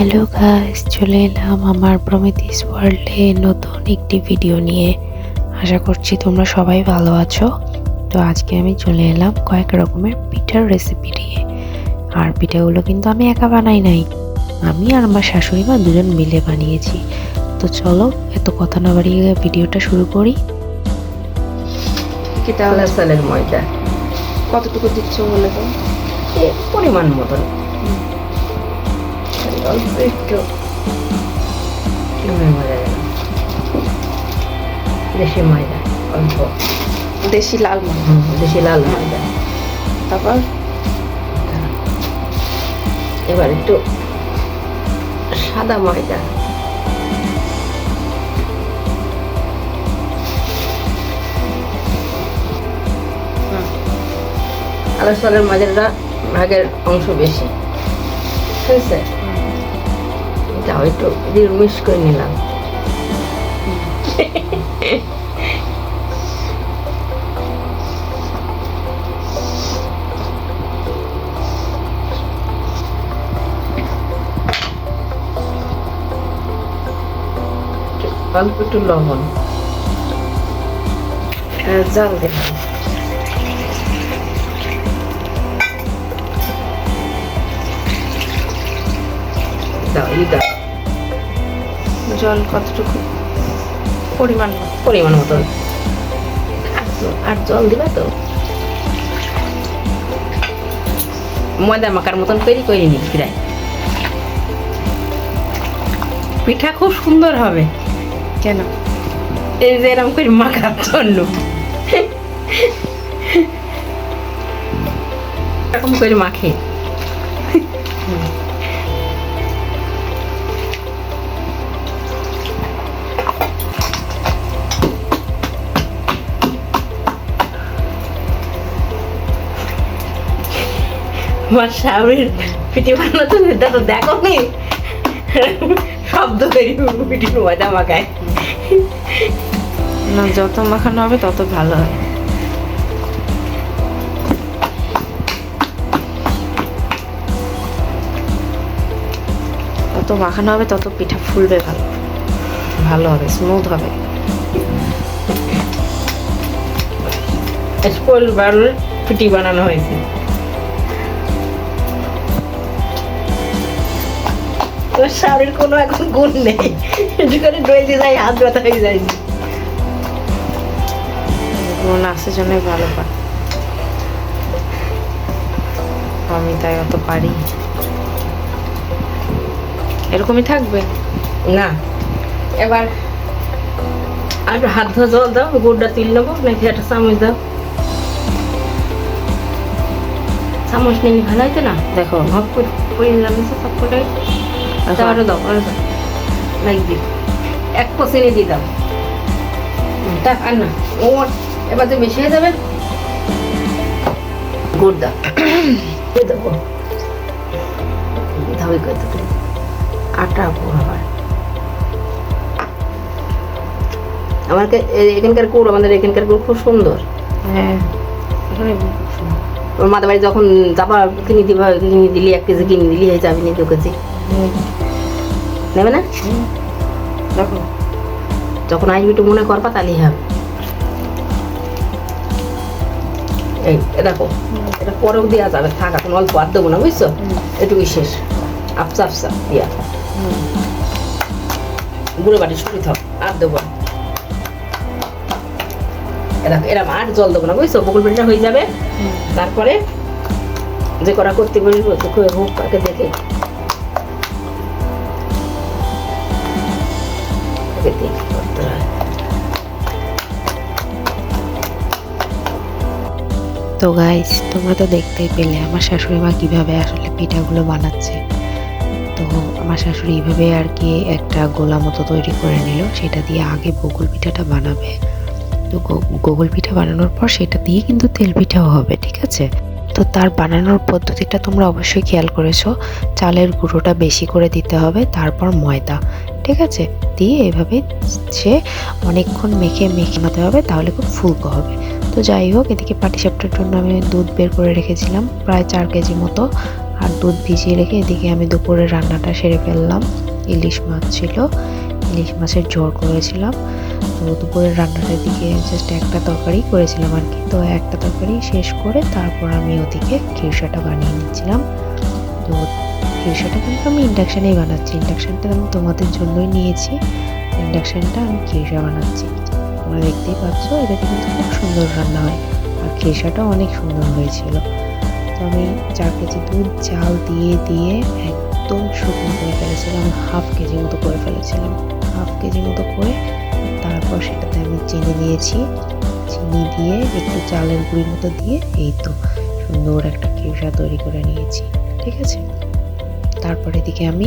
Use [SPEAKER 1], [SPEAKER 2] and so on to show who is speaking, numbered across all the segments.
[SPEAKER 1] Hello guys চলে এলাম আমার প্রমিতিস ওয়ার্ল্ডে নতুন একটি ভিডিও নিয়ে। আশা করছি তোমরা সবাই ভালো আছো। তো আজকে আমি চলে এলাম কয়েক রকমের পিঠার রেসিপি নিয়ে। আর পিঠাগুলো কিন্তু আমি একা বানাই নাই। আমি আর আমার শাশুড়ি মা দুজন মিলে বানিয়েছি। তো চলো, এত কথা না বাড়িয়ে ভিডিওটা শুরু করি।
[SPEAKER 2] কালা চালের ময়দা?
[SPEAKER 3] কতটুকু দিচ্ছ বলে তো?
[SPEAKER 2] পরিমাণ মতন। দেশি ময়দা অল্প
[SPEAKER 3] দেশি লাল
[SPEAKER 2] দেশি লাল ময়দা
[SPEAKER 3] তারপর
[SPEAKER 2] এবার একটু সাদা ময়দা কালো চালের ময়দাটা ভাগের অংশ বেশি। ঠিক আছে এটাও একটু মিক্স করে নিলাম। অল্প একটু লবণ। আর জল দিলাম। দাও এই দাও।
[SPEAKER 3] জল কতটুকু পরিমাণ
[SPEAKER 2] পরিমাণ মতন আর জল দিবা তো। ময়দা মাখার মতন তৈরি করে নি প্রায়। পিঠা খুব সুন্দর হবে।
[SPEAKER 3] কেন?
[SPEAKER 2] এই যে এরকম করে মাখার জন্য। এরকম করে মাখে। আমার স্বামীর পিঠে বানাতো সেটা তো দেখো নি শব্দ করি পিঠে ময়দা মাখায়
[SPEAKER 3] না যত মাখানো হবে তত ভালো হয়। তত মাখানো হবে তত পিঠা ফুলবে ভালো। ভালো হবে স্মুথ হবে।
[SPEAKER 2] স্কুল বারুর পিটি বানানো হয়েছে। তোর শাড়ির কোনো এখন গুণ নেই। একটু করে ডইতে যাই হাত ব্যথা হয়ে যায়।
[SPEAKER 3] গুণ আছে জন্যই ভালো পায় আমি তাই অত পারি। এরকমই থাকবে?
[SPEAKER 2] না। এবার আর হাত ধোয়া জল দাও গুড়টা তুল নেব নাকি একটা চামচ দাও। চামচ নিয়ে ভালো হইতো না?
[SPEAKER 3] দেখো।
[SPEAKER 2] ভক করে পড়ে যাবে সব করে। আরও দাও আরও দাও। লাগবে এক দিয়ে দাও। হুম, আর না ও এবার তো বেশি হয়ে যাবে? গুড় দাও। দিয়ে দেবো ধাবে করে দেবো আটা আবার। আমাকে এখানকার গুড় আমাদের এখানকার গুড় খুব সুন্দর।
[SPEAKER 3] হ্যাঁ। এখানে
[SPEAKER 2] ওর মাথা বাড়ি যখন চাপা কিনে দিবা কিনে দিলি এক কেজি কিনে দিলি হয়ে যাবে নি দু কেজি
[SPEAKER 3] হুম,
[SPEAKER 2] নেবে না?
[SPEAKER 3] দেখো
[SPEAKER 2] যখন আসবি একটু মনে করবা তাহলেই হবে। এই দেখো এটা পরেও দেওয়া যাবে থাক এখন অল্প আর দেবো না বুঝছ? আফসা আফসা দিয়া। গুঁড়ো বাটি থাক আর দেবো না। এ দেখো এরকম আর জল দেবো না বুঝছ? বকুল পিঠাটা হয়ে যাবে। তারপরে যে করা করতে পারি হোক দেখে। তাকে দেখে করতে হয়
[SPEAKER 1] তো গাইস তোমরা তো পেলে, আমার শাশুড়ি মা কীভাবে আসলে পিঠাগুলো বানাচ্ছে। তো আমার শাশুড়ি এইভাবে আর কি একটা গোলা মতো তৈরি করে নিল, সেটা দিয়ে আগে বগুল পিঠাটা বানাবে। তো গোগুল পিঠা বানানোর পর সেটা দিয়ে কিন্তু তেল পিঠাও হবে, ঠিক আছে? তো তার বানানোর পদ্ধতিটা তোমরা অবশ্যই খেয়াল করেছ। চালের গুঁড়োটা বেশি করে দিতে হবে, তারপর ময়দা। ঠিক আছে? দিয়ে এভাবে সে অনেকক্ষণ মেখে মেখে নিতে হবে, তাহলে খুব ফুলকো হবে। তো যাই হোক, এদিকে পাটিসাপটার জন্য আমি দুধ বের করে রেখেছিলাম, প্রায় চার কেজি মতো। আর দুধ ভিজিয়ে রেখে এদিকে আমি দুপুরে রান্নাটা সেরে ফেললাম। ইলিশ মাছ ছিল, ইলিশ মাছের ঝোল করেছিলাম। তো দুপুরের রান্নাটার দিকে জাস্ট একটা তরকারি করেছিলাম আর কি। তো একটা তরকারি শেষ করে তারপর আমি ওদিকে খিরসাটা বানিয়ে নিচ্ছিলাম। তো খিরসাটা কিন্তু আমি ইন্ডাকশানেই বানাচ্ছি। ইন্ডাকশানটা আমি তোমাদের জন্যই নিয়েছি। ইন্ডাকশানটা আমি খিরসা বানাচ্ছি। তোমরা দেখতেই পাচ্ছ, এটাতে কিন্তু খুব সুন্দর রান্না হয়। আর খিরসাটাও অনেক সুন্দর হয়েছিল। তো আমি চার কেজি দুধ, চাল দিয়ে দিয়ে একদম শুকনো করে ফেলেছিলাম। হাফ কেজি মতো করে ফেলেছিলাম। হাফ কেজি মতো করে তারপর সেটাতে আমি চিনি দিয়েছি। চিনি দিয়ে একটু চালের গুঁড়ির মতো দিয়ে এই তো সুন্দর একটা খিরসা তৈরি করে নিয়েছি। ঠিক আছে? তারপর এদিকে আমি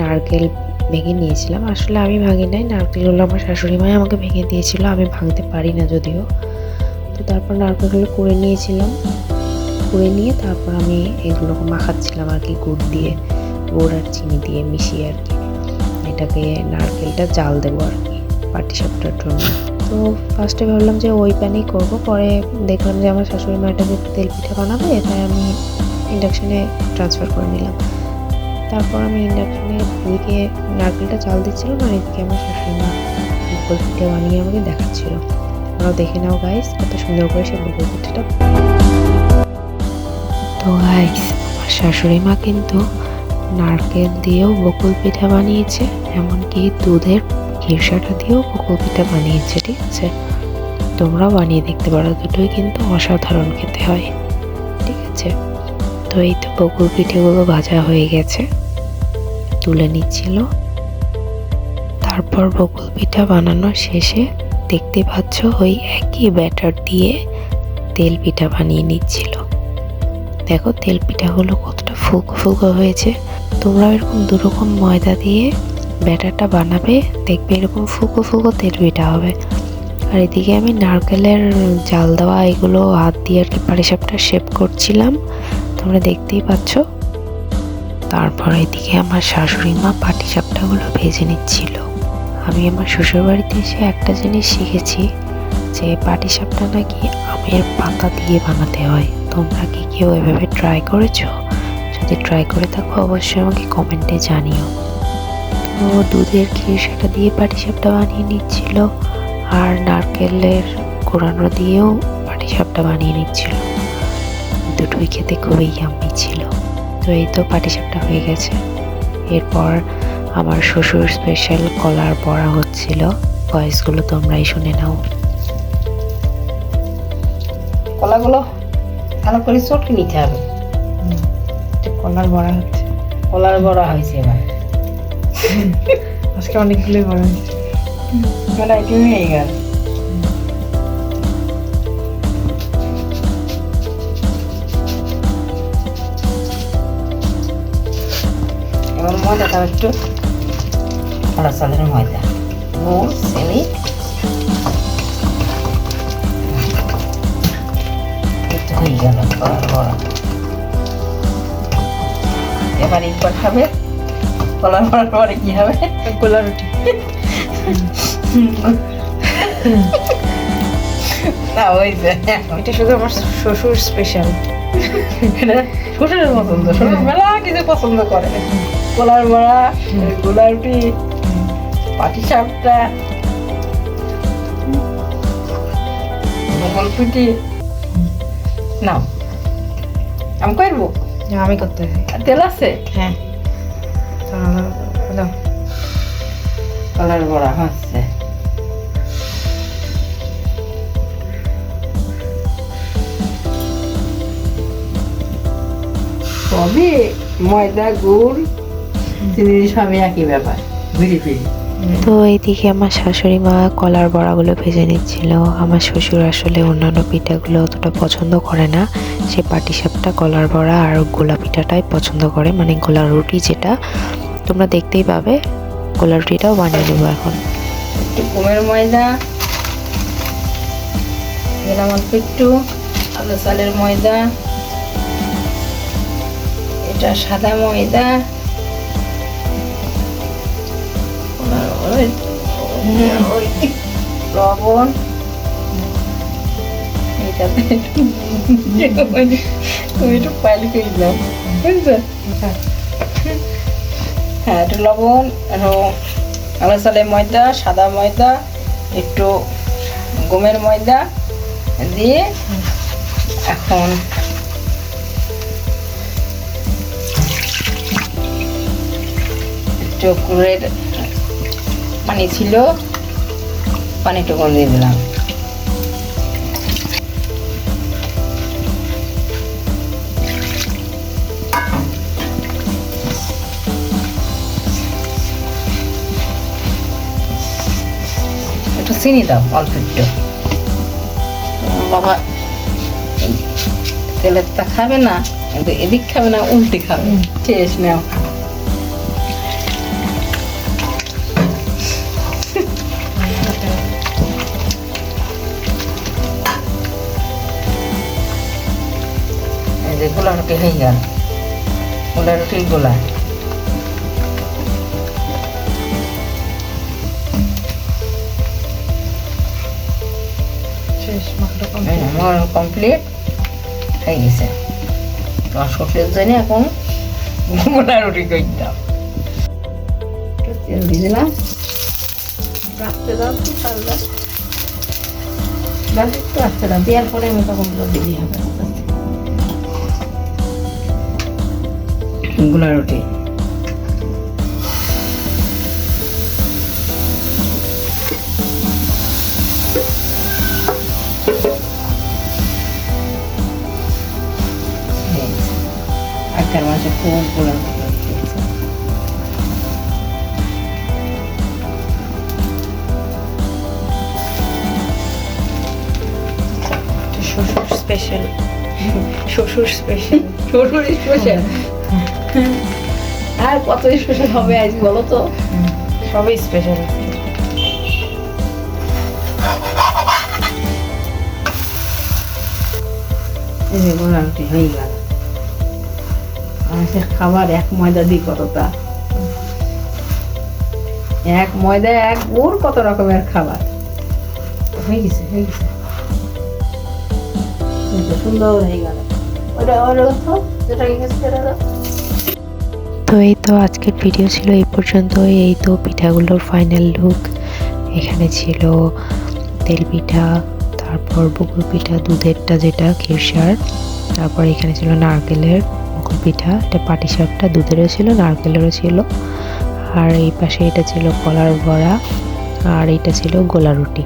[SPEAKER 1] নারকেল ভেঙে নিয়েছিলাম। আসলে আমি ভাঙি নাই, নারকেলগুলো আমার শাশুড়ি মাই আমাকে ভেঙে দিয়েছিল, আমি ভাঙতে পারি না যদিও। তো তারপর নারকেলগুলো করে নিয়েছিলাম। করে নিয়ে তারপর আমি এগুলোকে মাখাচ্ছিলাম আর কি, গুড় দিয়ে, গুড় আর চিনি দিয়ে মিশিয়ে আর কি। এটাকে নারকেলটা জাল দেবো আর কি পাটি সাপটার জন্য। তো ফার্স্টে ভাবলাম যে ওই প্যানেই করব, পরে দেখলাম যে আমার শাশুড়ি মা এটাকে তেল পিঠা বানাবে, তাই আমি ইন্ডাকশানে ট্রান্সফার করে নিলাম। তারপর আমি ইন্ডাকশানে এদিকে নারকেলটা চাল দিচ্ছিলাম আর এদিকে আমার শাশুড়ি মা বকুল পিঠা বানিয়ে আমাকে দেখাচ্ছিল। তোমরাও দেখে নাও গাইস কত সুন্দর করে সে বকুল পিঠাটা তো গাইস আমার শাশুড়ি মা কিন্তু নারকেল দিয়েও বকুল পিঠা বানিয়েছে, এমনকি দুধের ঘিরসাটা দিয়েও বকুল পিঠা বানিয়েছে, ঠিক আছে? তোমরাও বানিয়ে দেখতে পারো, দুটোই কিন্তু অসাধারণ খেতে হয়, ঠিক আছে? তো এই তো বকুল পিঠেগুলো ভাজা হয়ে গেছে। তুলে নিচ্ছিল। তারপর বকুল পিঠা বানানো শেষে দেখতে পাচ্ছ ওই একই ব্যাটার দিয়ে তেল পিঠা বানিয়ে নিচ্ছিল। দেখো তেল পিঠাগুলো কতটা ফুলকো ফুলকো হয়েছে। তোমরা এরকম দুরকম ময়দা দিয়ে ব্যাটারটা বানাবে, দেখবে এরকম ফুলকো ফুলকো তেল পিঠা হবে। আর এদিকে আমি নারকেলের জাল দেওয়া এগুলো হাত দিয়ে আর কি পাটিসাপটা শেপ করছিলাম। তোমরা দেখতেই পাচ্ছ। তারপর এদিকে আমার শাশুড়ি মা পাটি পাটিসাপটাগুলো ভেজে নিচ্ছিল। আমি আমার শ্বশুরবাড়িতে এসে একটা জিনিস শিখেছি যে পাটিসাপটা নাকি আমের পাতা দিয়ে বানাতে হয়। তোমরা কি কেউ এভাবে ট্রাই করেছ? যদি ট্রাই করে থাকো, অবশ্যই আমাকে কমেন্টে জানিও। তো দুধের ক্ষীর সেটা দিয়ে পাটিসাপটা বানিয়ে নিচ্ছিল আর নারকেলের কোরানো দিয়েও পাটিসাপটা বানিয়ে নিচ্ছিল। দুটোই খেতে খুবই ইয়াম্মি ছিল। তো এই তো পাটিসাপটা হয়ে গেছে। এরপর আমার শ্বশুর স্পেশাল কলার বড়া হচ্ছিল। ভয়েসগুলো তোমরাই শুনে নাও।
[SPEAKER 2] কলাগুলো ভালো করে চটকে নিতে হবে।
[SPEAKER 3] কলার বড়া হচ্ছে।
[SPEAKER 2] কলার বড়া হয়েছে এবার।
[SPEAKER 3] আজকে অনেকগুলোই বড়া
[SPEAKER 2] ভ্যারাইটি হয়ে গেল। এবার ময়দাটা একটু সাদা সাদের ময়দা। গুড় চিনি একটু হয়ে গেল এবার এরপর খাবে কলার বড়ার পরে কি হবে?
[SPEAKER 3] গোলা রুটি।
[SPEAKER 2] না ওই যে
[SPEAKER 3] এটা শুধু আমার শ্বশুর স্পেশাল
[SPEAKER 2] শ্বশুরের পছন্দ। শ্বশুর মেলা কিছু পছন্দ করে। কলার বড়া গোলা রুটি পাটি সাপটা বগল পিটি আমি করব
[SPEAKER 3] আমি করতে
[SPEAKER 2] তেল আছে?
[SPEAKER 3] হ্যাঁ।
[SPEAKER 2] কলার বড়া হচ্ছে। সবই ময়দা গুড় চিনি সবই একই ব্যাপার। ঘুরি ফিরি?
[SPEAKER 1] তো এইদিকে আমার শাশুড়ি মা কলার বড়াগুলো ভেজে নিচ্ছিল। আমার শ্বশুর আসলে অন্যান্য পিঠাগুলো অতটা পছন্দ করে না। সে পাটিসাপটা কলার বড়া আর গোলা পিঠাটাই পছন্দ করে মানে গোলা রুটি যেটা। তোমরা দেখতেই পাবে গোলা রুটিটাও বানিয়ে নেব এখন।
[SPEAKER 2] একটু কুমের ময়দা দিলাম অল্প একটু আলু চালের ময়দা এটা সাদা ময়দা। ওই- লবণ। এটাতে একটু করে হ্যাঁ একটু লবণ, একটু কালো ময়দা, সাদা ময়দা, একটু গমের ময়দা দিয়ে এখন চকুরের পানি ছিল পানিটুকু দিয়ে দিলাম। একটু চিনি দাও, অল্প একটু। বাবা, তেলের তা খাবে না, কিন্তু এদিক খাবে না, উল্টে খাবে। শেষ নাও। গোলা রুটি হয়ে গেল গোলা রুটির গোলা। এই আমার কমপ্লিট হয়ে গেছে। তোমার শ্বশুরের জন্য এখন গোলা রুটি করে দাও একটু তেল দিয়ে দিলাম। রাখতে দাও তাহলে আসতে দাও। দেওয়ার পরে আমি তখনগুলো দিলি হবে। গোলা রুটি। মাসে খুব গোলা।
[SPEAKER 3] শ্বশুর স্পেশাল শ্বশুর স্পেশাল
[SPEAKER 2] শ্বশুর স্পেশাল আর কত স্পেশাল হবে আজ বলো তো
[SPEAKER 3] সবই স্পেশাল
[SPEAKER 2] যে হয়ে গেল মানুষের খাবার এক ময়দা দিয়ে কতটা এক ময়দা এক গুড় কত রকমের খাবার হয়ে গেছে হয়ে গেছে সুন্দর হয়ে গেল ওটা ওটা যেটা গেছে।
[SPEAKER 1] তো এই তো আজকের ভিডিও ছিল এই পর্যন্ত এই তো পিঠাগুলোর ফাইনাল লুক এখানে ছিল তেল পিঠা, তারপর বকুল পিঠা, দুধেরটা যেটা ক্ষীরসার তারপর এখানে ছিল নারকেলের বকুল পিঠা। এটা পাটিসাপটা দুধেরও ছিল, নারকেলেরও ছিল। আর এই পাশে এটা ছিল কলার বড়া। আর এটা ছিল গোলা রুটি।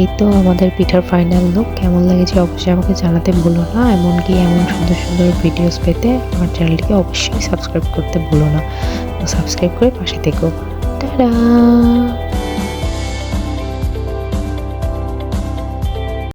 [SPEAKER 1] এই তো আমাদের পিঠার ফাইনাল লুক কেমন লেগেছে অবশ্যই আমাকে জানাতে ভুলো না, এমনকি এমন সুন্দর সুন্দর ভিডিওস পেতে আমার চ্যানেলটিকে অবশ্যই সাবস্ক্রাইব করতে ভুলো না। তো সাবস্ক্রাইব করে পাশে থেকো। টাটা!